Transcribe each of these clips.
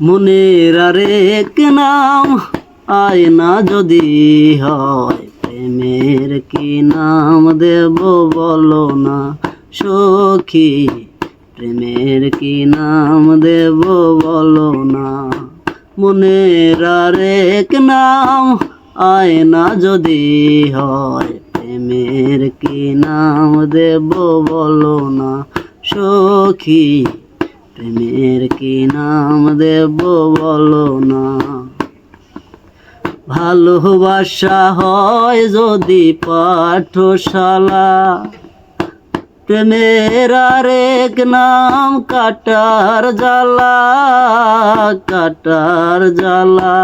মনের আরেক নাম আয়না যদি হয় প্রেমের কি নাম দেব বলো না সখী, প্রেমের কি নাম দেব বলো না। মনের আরেক নাম আয়না যদি হয় প্রেমের কি নাম দেব বলো না সখী প্রেমের কি নাম দেব বলো না। ভালোবাসা হয় যদি পাঠশালা। প্রেমের আরেক নাম কাটার জ্বালা কাটার জ্বালা।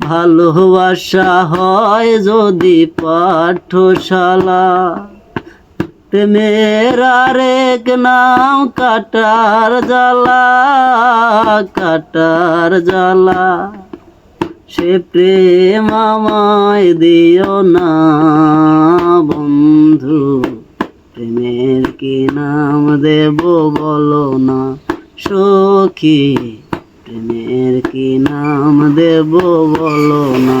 ভালোবাসা হয় যদি পাঠশালা। প্রেমের আরেক নাম কাটার জ্বালা কাটার জ্বালা। সে প্রেম আমায় দিও না, বন্ধু, প্রেমের কি নাম দেব বলো না। সখী, প্রেমের কি নাম দেব বলো না।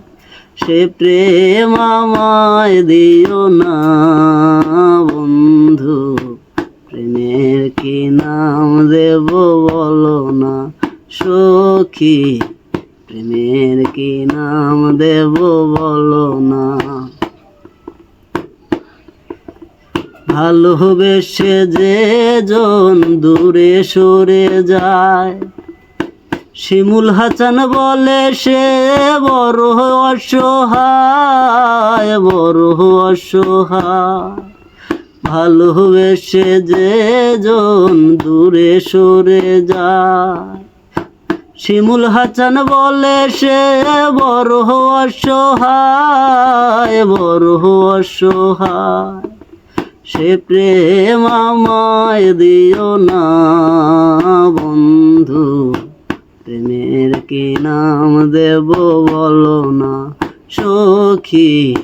সে প্রেম আমায় দিও না, বন্ধু। প্রেমের কি নাম দেব বলো না, সখী। প্রেমের কি নাম দেব বলো না। ভালোবেসে যে জন দূরে সরে যায় শিমুল হাসান বলে, সে বড় অসহায় বড় অসহায়। ভালোবেসে যে জন দূরে সরে যায়। শিমুল হাসান বলে, সে বড় অসহায় বড় অসহায়। সে প্রেম আমায় দিও না কি নাম দেব বলো না, সখী।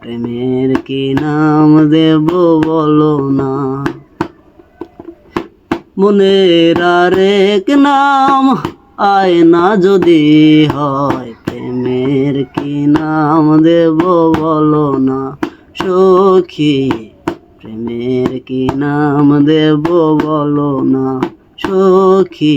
প্রেমের কি নাম দেব বলো না। মনের আরেক নাম আয়না যদি হয়, প্রেমের কি নাম দেব বলো না, সখী। প্রেমের কি নাম দেব বলো না, সখী।